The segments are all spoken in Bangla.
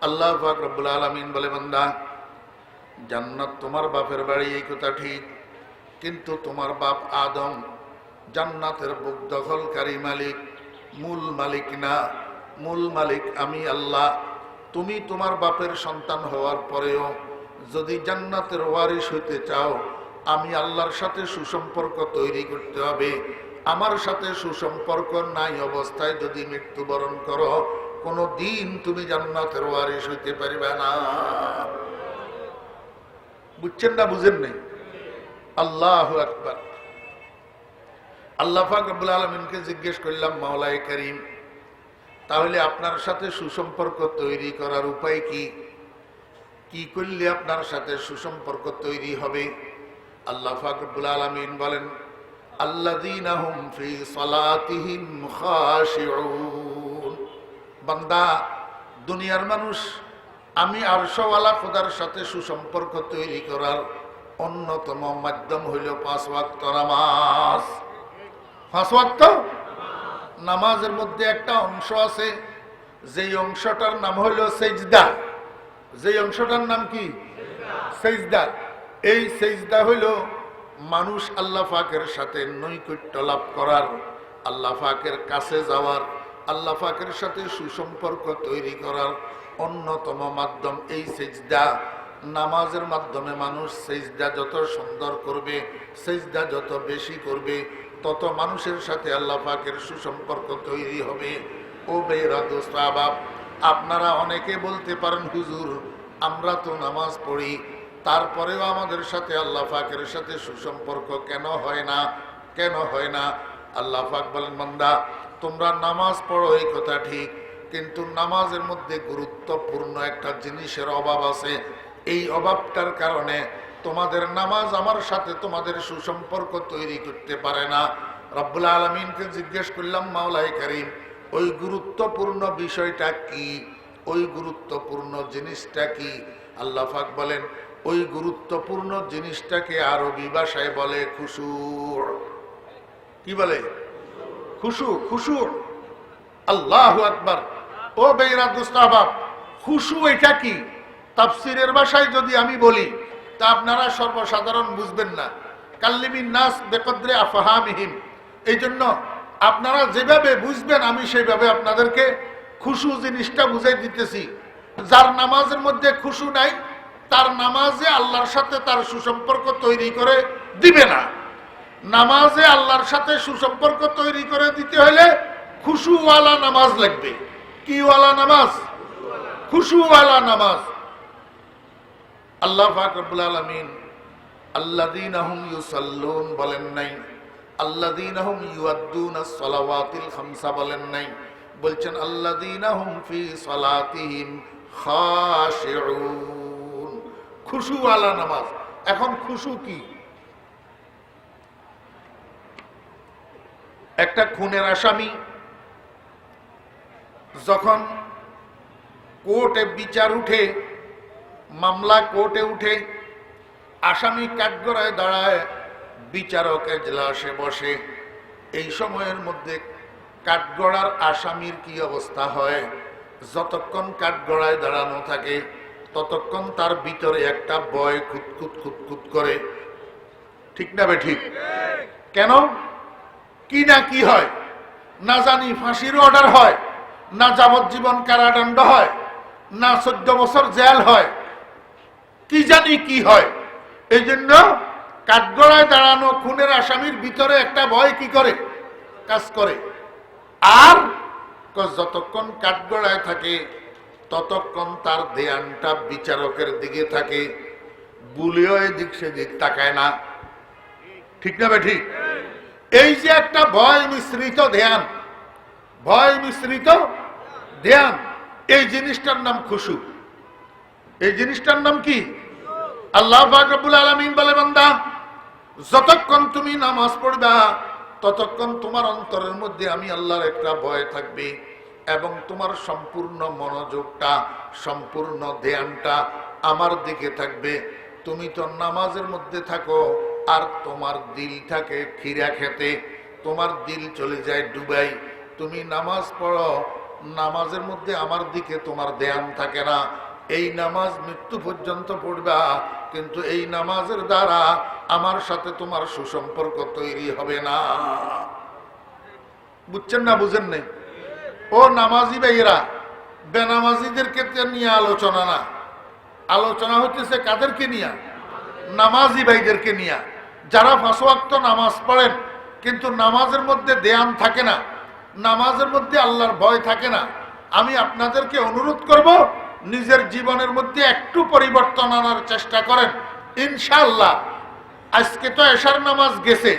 আল্লাহ রব্বুল আলমিন বলে, বান্দা, জান্নাত তোমার বাপের বাড়ি, এই কথা ঠিক। কিন্তু তোমার বাপ আদম, জান্নাতের বুক দখলকারী মালিক, মূল মালিক না। মূল মালিক আমি আল্লাহ। তুমি তোমার বাপের সন্তান হওয়ার পরেও যদি জান্নাতের ওয়ারিশ হইতে চাও, আমি আল্লাহর সাথে সুসম্পর্ক তৈরি করতে হবে। আমার সাথে সুসম্পর্ক নাই অবস্থায় যদি মৃত্যুবরণ করো কোনো দিন তুমি জান্নাতের ওয়ারিশ হইতে পারবে না। বুঝছেন না, বুঝেন নেই? আল্লাহ আকবার। আল্লাহ ফাকবুল আলমিনকে জিজ্ঞেস করলাম মাওলাই করিম, তাহলে আপনার সাথে সুসম্পর্ক তৈরি করার উপায় কি? কি করলে আপনার সাথে সুসম্পর্ক তৈরি হবে? আল্লাহ ফাকবুল আলমিন বলেন খাশিউন। বান্দা, দুনিয়ার মানুষ, আমি আরশওয়ালা খোদার সাথে সুসম্পর্ক তৈরি করার অন্যতম মাধ্যম হইল পাঁচ ওয়াক্ত নামাজ। পাঁচ ওয়াক্ত? নামাজের মধ্যে একটা অংশ আছে, যেই অংশটার নাম হইল সেজদা। যেই অংশটার নাম কি? সেজদা। এই সেজদা হইল মানুষ আল্লাহ ফাকের সাথে নৈকট্য লাভ করার, আল্লাহ ফাকের কাছে যাওয়ার আল্লাহ ফাকের সাথে সুসম্পর্ক তৈরি করার অন্যতম মাধ্যম এই সেজদা। নামাজের মাধ্যমে মানুষ সেজদা যত সুন্দর করবে, সেজদা যত বেশি করবে, তত মানুষের সাথে আল্লাহ পাকের সুসম্পর্ক তৈরি হবে। ও বেরাদাবাব আপনারা অনেকে বলতে পারেন, হুজুর, আমরা তো নামাজ পড়ি, তারপরেও আমাদের সাথে আল্লাহ পাকের সাথে সুসম্পর্ক কেন হয় না? কেন হয় না? আল্লাহ পাক বলেন মন্দা তোমরা নামাজ পড়ো, এই কথা ঠিক, কিন্তু নামাজের মধ্যে গুরুত্বপূর্ণ একটা জিনিসের অভাব আছে। এই অভাবটার কারণে তোমাদের নামাজ আমার সাথে তোমাদের সুসম্পর্ক তৈরি করতে পারে না। রব্বুল আলমিনকে জিজ্ঞেস করলাম মাওলাই করিম, ওই গুরুত্বপূর্ণ বিষয়টা কি? ওই গুরুত্বপূর্ণ জিনিসটা কি? আল্লাহ পাক বলেন, ওই গুরুত্বপূর্ণ জিনিসটাকে আরবি ভাষায় বলে খুশুর। কি বলে? খুশু খুশুর। আল্লাহ আকবার। ও বেইরাদুস্তাহবাব খুশু এটা কি? তাফসিরের ভাষায় যদি আমি বলি, তা আপনারা সর্বসাধারণ বুঝবেন না। কাল্লিমিন নাস বেকদ্রে আফহামিহিম। এই জন্য আপনারা যেভাবে বুঝবেন, আমি সেইভাবে আপনাদেরকে খুশু জিনিসটা বুঝাই দিতেছি। যার নামাজের মধ্যে খুশু নাই, তার নামাজে আল্লাহর সাথে তার সুসম্পর্ক তৈরি করে দিবে না। নামাজে আল্লাহর সাথে সুসম্পর্ক তৈরি করে দিতে হলে খুশুওয়ালা নামাজ লাগবে। কিওয়ালা নামাজ? খুশুওয়ালা নামাজ। আল্লাহ ফাকরুল আলমিন আল্লাদিন আহম ইউসাল্লুন বলেন নাই আল্লাদিন আহম ইউদ্দুন সলাওয়াতিল খামসা বলেন নাই, বলছেন আল্লাদিন আহম ফি সলাতিহিম খাশিউন। খুশুওয়ালা নামাজ। এখন খুশু কি? একটা খুনের আসামি যখন কোর্টে বিচার উঠে, মামলা কোর্টে উঠে, আসামি কাঠগড়ায় দাঁড়ায়, বিচারক এজলাসে বসে। এই সময়ের মধ্যে কাঠগড়ার আসামির কি অবস্থা হয়? যতক্ষণ কাঠগড়ায় দাঁড়ানো থাকে, ততক্ষণ তার ভিতরে একটা বয় খুঁতখুত খুঁতখুত করে। ঠিক না বে ঠিক? কেন? কি না কি হয়? না জানি ফাঁসির অর্ডার হয়, না যাবজ্জীবন কারাদণ্ড হয়, না চোদ্দ বছর জেল হয়। কি জানি কি হয়? এই জন্য কাঠগড়ায় দাঁড়ানো খুনের আসামির ভিতরে একটা ভয় কি করে? কাজ করে। আর যতক্ষণ কাঠগড়ায় থাকে, ততক্ষণ তার ধ্যানটা বিচারকের দিকে থাকে। বুলেও এদিক সেদিক তাকায় না। ঠিক না বে ঠিক? এই যে একটা ভয় মিশ্রিত ধ্যান, ভয় মিশ্রিত ধ্যান, এই জিনিসটার নাম খুশু। এই জিনিসটার নাম কি? আল্লাহ ফাকরুল আলমিন বলে, বান্দা, যতক্ষণ তুমি নামাজ পড়বা, ততক্ষণ তোমার অন্তরের মধ্যে আমি আল্লাহর একটা ভয় থাকবে এবং তোমার সম্পূর্ণ মনোযোগটা, সম্পূর্ণ ধ্যানটা আমার দিকে থাকবে। তুমি তো নামাজের মধ্যে থাকো আর তোমার দিল থাকে খিরা খেতে। তোমার দিল চলে যায় ডুবাই। তুমি নামাজ পড়ো, নামাজের মধ্যে আমার দিকে তোমার ধ্যান থাকে না। এই নামাজ মৃত্যু পর্যন্ত পড়বা, কিন্তু এই নামাজের দ্বারা আমার সাথে তোমার সুসম্পর্ক তৈরি হবে না। বুঝছেন না, বুঝেন নেই? ও নামাজি ভাইয়েরা বেনামাজিদেরকে তো নিয়ে আলোচনা না। আলোচনা হচ্ছে কাদেরকে নিয়ে? নামাজি ভাইদেরকে নিয়ে। যারা ফাঁসোয়াক্ত নামাজ পড়েন, কিন্তু নামাজের মধ্যে দেয়ান থাকে না, নামাজের মধ্যে আল্লাহর ভয় থাকে না, আমি আপনাদেরকে অনুরোধ করব, নিজের জীবনের মধ্যে একটু পরিবর্তন আনার চেষ্টা করেন। ইনশাআল্লাহ, আজকে তো এশার নামাজ গেছে।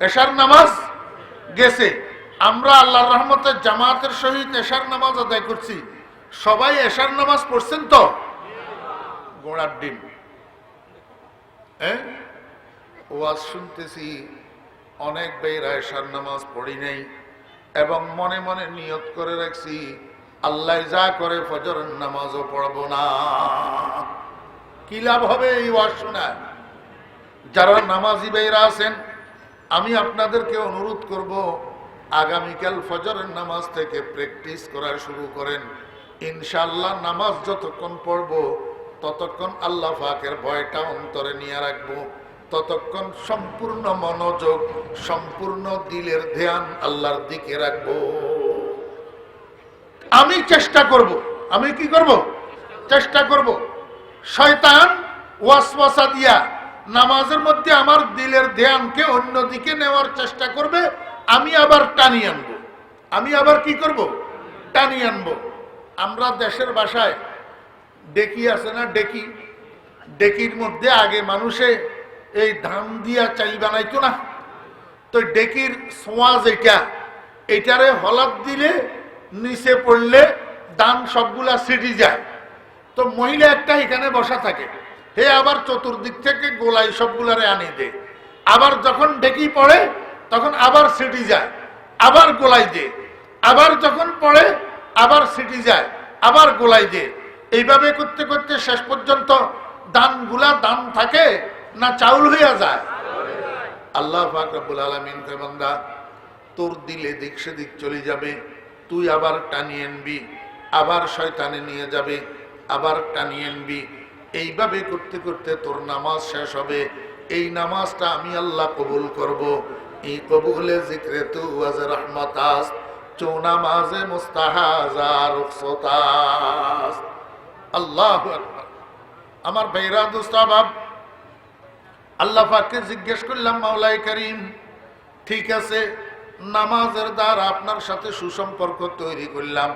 এশার নামাজ গেছে। আমরা আল্লাহর রহমতের জামাতের সহিত এশার নামাজ আদায় করছি। সবাই এশার নামাজ পড়ছেন তো? গোড়ার ডিম। হ্যাঁ? ওয়াজ শুনতেছি, অনেক বেয়েরা এশার নামাজ পড়ি নেই, এবং মনে মনে নিয়ত করে রাখছি, আল্লাহ যা করে ফজরের নামাজও পড়ব না। কি লাভ হবে এই ওয়াজ শোনায় যারা নামাজি বেয়েরা আছেন, আমি আপনাদেরকে অনুরোধ করব, আগামীকাল ফজরের নামাজ থেকে প্র্যাকটিস করা শুরু করেন। ইনশাল্লাহ নামাজ যতক্ষণ পড়ব, ততক্ষণ আল্লাহ ফাকের ভয়টা অন্তরে নিয়ে রাখব। ততক্ষণ সম্পূর্ণ মনোযোগ, সম্পূর্ণ দিলের ধ্যান আল্লাহর দিকে রাখব। আমি চেষ্টা করব। আমি কি করব? চেষ্টা করব। শয়তান ওয়াসওয়াসা দিয়া নামাজের মধ্যে আমার দিলের ধ্যানকে অন্যদিকে নেওয়ার চেষ্টা করবে, আমি আবার টানিয়ে আনব। আমি আবার কি করব? টানিয়ে আনব। আমরা দেশের বাসায় ডেকি আছে না ডেকি? ডেকির মধ্যে আগে মানুষে এই ধান দিয়া চাই বানাইতো না। তো ডেকির সোয়াজ এটা এটারে হলাদ দিলে, নিচে পড়লে দান সবগুলা সিটি যায়। তো মহিলা একটা এখানে বসা থাকে। হে আবার চতুর্দিক থেকে গোলাই সবগুলারে আনি দে। আবার যখন ডেকি পড়ে, তখন আবার সিটি যায়। আবার গোলাই দে। আবার যখন পড়ে, আবার সিটি যায়। আবার গোলাই দে। এইভাবে করতে করতে শেষ পর্যন্ত দানগুলা দান থাকে না চাউল হইয়া যায়। আল্লাহ ফাকরাবুল আলমিন বান্দা, তোর দিলে দিক সেদিক চলে যাবে, তুই আবার টানিয়ে আনবি, আবার শয়তানে নিয়ে যাবে, আবার টানিয়ে আনবি। এইভাবে করতে করতে তোর নামাজ শেষ হবে। এই নামাজটা আমি আল্লাহ কবুল করব। এই কবুলে জিক্রে তু আজ চৌ নামাজে মুস্তাহাজা রুখসতাস আল্লাহ আমার ভাইরা, দুস্তাবাব আল্লাহ পাককে জিজ্ঞেস করলাম, মাওলাই করিম, ঠিক আছে, নামাজের দ্বারা আপনার সাথে সুসম্পর্ক তৈরি করলাম।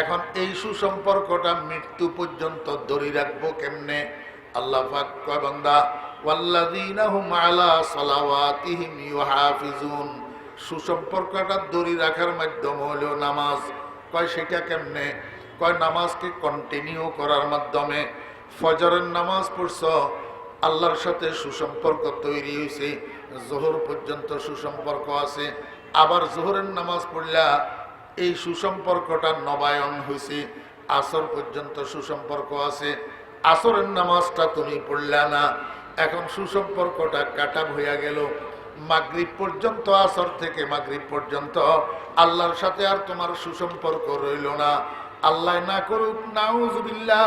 এখন এই সুসম্পর্কটা মৃত্যু পর্যন্ত ধরে রাখব কেমনে? আল্লাহ সুসম্পর্কটা রাখার মাধ্যম হলো নামাজ। কয়, সেটা কেমনে? কয়, নামাজকে কন্টিনিউ করার মাধ্যমে ফজরের নামাজ পড়ছ আল্লাহর সাথে সুসম্পর্ক তৈরি হয়েছে, জোহর পর্যন্ত সুসম্পর্ক আছে। আবার জোহরের নামাজ পড়লা এই সুসম্পর্কটা নবায়ন হয়েছে, আসর পর্যন্ত সুসম্পর্ক আছে। আসরের নামাজটা তুমি পড়লা না, এখন সুসম্পর্কটা কাটা হইয়া গেল। মাগরিব পর্যন্ত, আসর থেকে মাগরিব পর্যন্ত আল্লাহর সাথে আর তোমার সুসম্পর্ক রইল না। আল্লাহ না করুক, নাউজবিল্লাহ,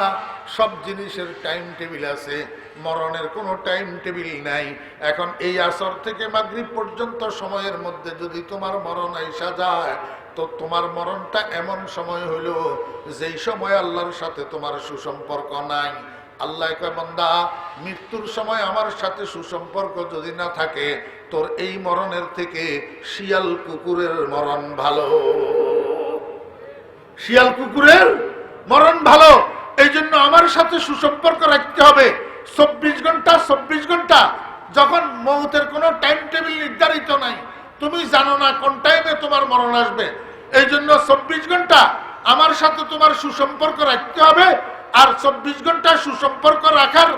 সব জিনিসের টাইম টেবিল আছে। মরণের কোনো টাইম টেবিল নাই। এখন এই আসর থেকে মাগরিব পর্যন্ত সময়ের মধ্যে যদি তোমার মরণ আইসা যায়, তো তোমার মরণটা এমন সময় হইল যেই সময় আল্লাহর সাথে তোমার সুসম্পর্ক নাই। আল্লাহ বান্দা, মৃত্যুর সময় আমার সাথে সুসম্পর্ক যদি না থাকে, তোর এই মরণের থেকে শিয়াল কুকুরের মরণ ভালো। শিয়াল কুকুরের মরণ ভালো। এই জন্য আমার সাথে সুসম্পর্ক রাখতে হবে। চব্বিশ ঘণ্টা চব্বিশ ঘণ্টা। যখন মৌতের কোনো টাইম টেবিল নির্ধারিত নাই, তুমি জানো না কোন টাইমে তোমার মরণ আসবে। এই জন্য চব্বিশ ঘণ্টা আমার সাথে তোমার সুসম্পর্ক রাখতে হবে। আর চব্বিশ ঘণ্টা সুসম্পর্ক রাখার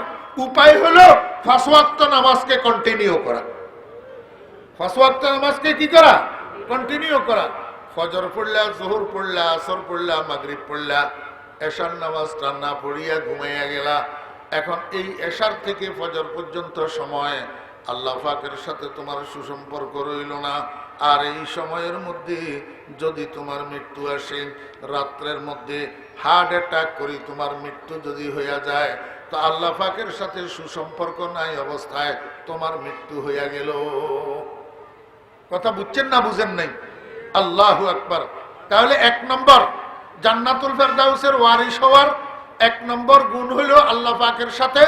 উপায় হলো ফাঁসওয়াক্ত নামাজকে কন্টিনিউ করা। ফাঁসওয়াক্ত নামাজকে কি করা? কন্টিনিউ করা। ফজর পড়লা, জোহর পড়লা, আসর পড়লা, মাগরিব পড়লা, এশার নামাজটা না পড়িয়া ঘুমাইয়া গেলা। এখন এই এশার থেকে ফজর পর্যন্ত সময় আল্লাহ ফাকের সাথে তোমার সুসম্পর্ক রইল না। আর এই সময়ের মধ্যে যদি তোমার মৃত্যু আসে, রাত্রের মধ্যে হার্ট অ্যাটাক করি তোমার মৃত্যু যদি হইয়া যায়, তো আল্লাহ পাকের সাথে সুসম্পর্ক নাই অবস্থায় তোমার মৃত্যু হইয়া গেল। কথা বুঝছেন না বুঝেন নাই? আল্লাহ আকবার। তাহলে এক নম্বর, জান্নাতুল ফেরদাউসের ওয়ারিস হওয়ার এক নম্বর গুণ হইল আল্লাহ পাকের সাথে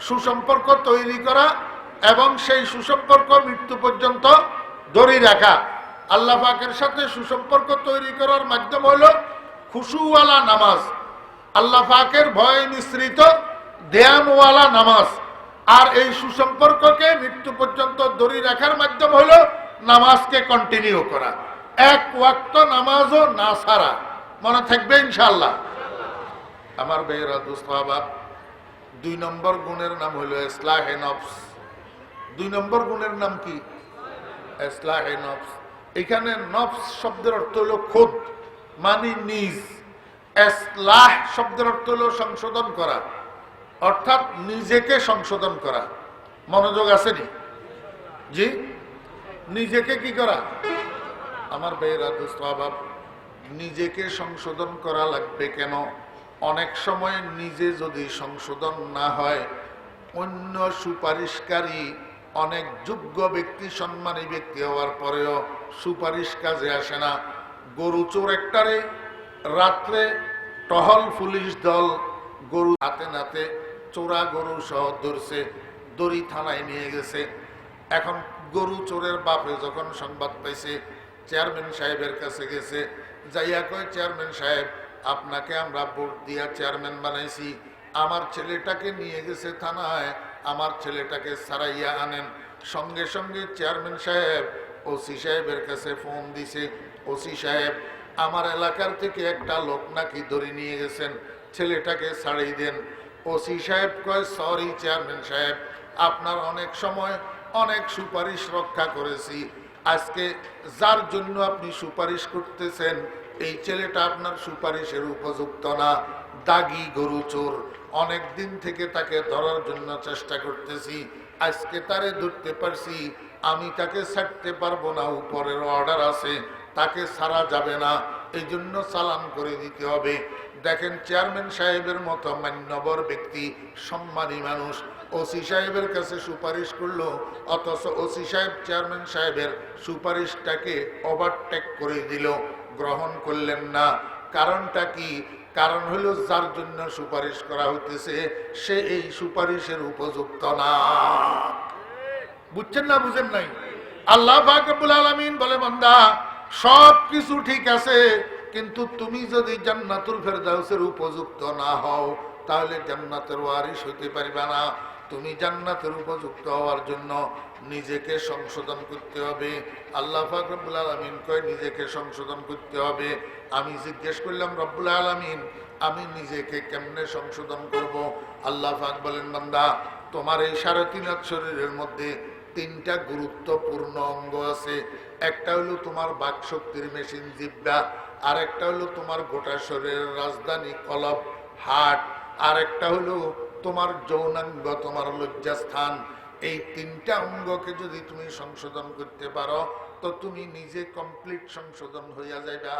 সুসম্পর্ক তৈরি করা এবং সেই সুসম্পর্ক মৃত্যু পর্যন্ত ধরে রাখা। আল্লাহ পাকের সাথে সুসম্পর্ক তৈরি করার মাধ্যম হইল খুশুওয়ালা নামাজ। আল্লাহ পাকের ভয় মিশ্রিত ধ্যানওয়ালা নামাজ। আর এই সুসম্পর্ককে মৃত্যু পর্যন্ত ধরে রাখার মাধ্যম হলো নামাজকে কন্টিনিউ করা। এক ওয়াক্ত নামাজও না সারা মনে থাকবে ইনশাল্লাহ আমার বেহরা দুস্তাবাব দুই নম্বর গুণের নাম হলো ইসলাহে নফস। দুই নম্বর গুণের নাম কি? ইসলাহে নফস। এখানে নফস শব্দের অর্থ হলো খোদ মানে নিজ। এসলাহ শব্দের অর্থ হলো সংশোধন করা, অর্থাৎ নিজেকে সংশোধন করা। মনোযোগ আসেনি জি? নিজেকে কি করা? আমার বেয়েরা দুস্তাবাব নিজেকে সংশোধন করা লাগবে কেন? অনেক সময় নিজে যদি সংশোধন না হয়, অন্য সুপারিশকারী অনেক যোগ্য ব্যক্তি, সম্মানী ব্যক্তি হওয়ার পরেও সুপারিশ কাজে আসে না। গরু চোর একটারে রাত্রে টহল পুলিশ দল গরু হাতে নাতে চোরা গরু সহ ধরছে, দড়ি থানায় নিয়ে গেছে। এখন গরু চোরের বাপে যখন সংবাদ পাইছে, চেয়ারম্যান সাহেবের কাছে গেছে, যাইয়া কয়, চেয়ারম্যান সাহেব আপনাকে আমরা ভোট দিয়া চেয়ারম্যান বানাইছি। আমার ছেলেটাকে নিয়ে গেছে থানায়, আমার ছেলেটাকে সারাইয়া আনেন। সঙ্গে সঙ্গে চেয়ারম্যান সাহেব ওসি সাহেবের কাছে ফোন দিছে। ওসি সাহেব, আমার এলাকার থেকে একটা লোক নাকি ধরে নিয়ে গেছেন, ছেলেটাকে ছাড়িয়ে দেন। ওসি সাহেব কয় সরি চেয়ারম্যান সাহেব, আপনার অনেক সময় অনেক সুপারিশ রক্ষা করেছি। আজকে যার জন্য আপনি সুপারিশ করতেছেন এই ছেলেটা আপনার সুপারিশের উপযুক্ত না। দাগি গরু চোর। অনেক দিন থেকে তাকে ধরার জন্য চেষ্টা করতেছি। আজকে তারে ধরতে পারছি। আমি তাকে ছাড়তে পারব না। উপরের অর্ডার আছে। তাকে ছাড়া যাবে না। এই জন্য চালান করে দিতে হবে। দেখেন চেয়ারম্যান সাহেবের মতো মান্যবর ব্যক্তি, সম্মানী মানুষ। ওসি সাহেবের কাছে সুপারিশ করল। অথচ ওসি সাহেব চেয়ারম্যান সাহেবের সুপারিশটাকে ওভারটেক করে দিল। গ্রহণ করলেন না। কারণটা কি? কারণ হলো যার জন্য সুপারিশ করা হইতেছে, সে এই সুপারিশের উপযুক্ত না। বুঝছেন না, বুঝেন নাই? আল্লাহ ফাকবুল আলমিন বলে, বান্দা সব কিছু ঠিক আছে, কিন্তু তুমি যদি জান্নাতুল ফেরদাউসের উপযুক্ত না হও, তাহলে জান্নাতের ওয়ারিশ হইতে পারবে না। তুমি জান্নাতের উপযুক্ত হওয়ার জন্য নিজেকে সংশোধন করতে হবে। আল্লাহ পাক রব্বুল আলমিন কয়, নিজেকে সংশোধন করতে হবে। আমি জিজ্ঞেস করলাম, রব্বুল আলমিন, আমি নিজেকে কেমনে সংশোধন করব? আল্লাহ পাক বলেন, বান্দা, তোমার এই সাড়ে তিন শরীরের মধ্যে তিনটা গুরুত্বপূর্ণ অঙ্গ আছে। একটা হলো তোমার বাক শক্তির মেশিন জিব্বা আর একটা হলো তোমার গোটা শরীরের রাজধানী কলব, হাট আর একটা হলো তোমার যৌনাঙ্গ, তোমার লজ্জাস্থান, এই তিনটা অঙ্গকে যদি তুমি সংশোধন করতে পারো, তো তুমি নিজে কমপ্লিট সংশোধন হইয়া যাইবা।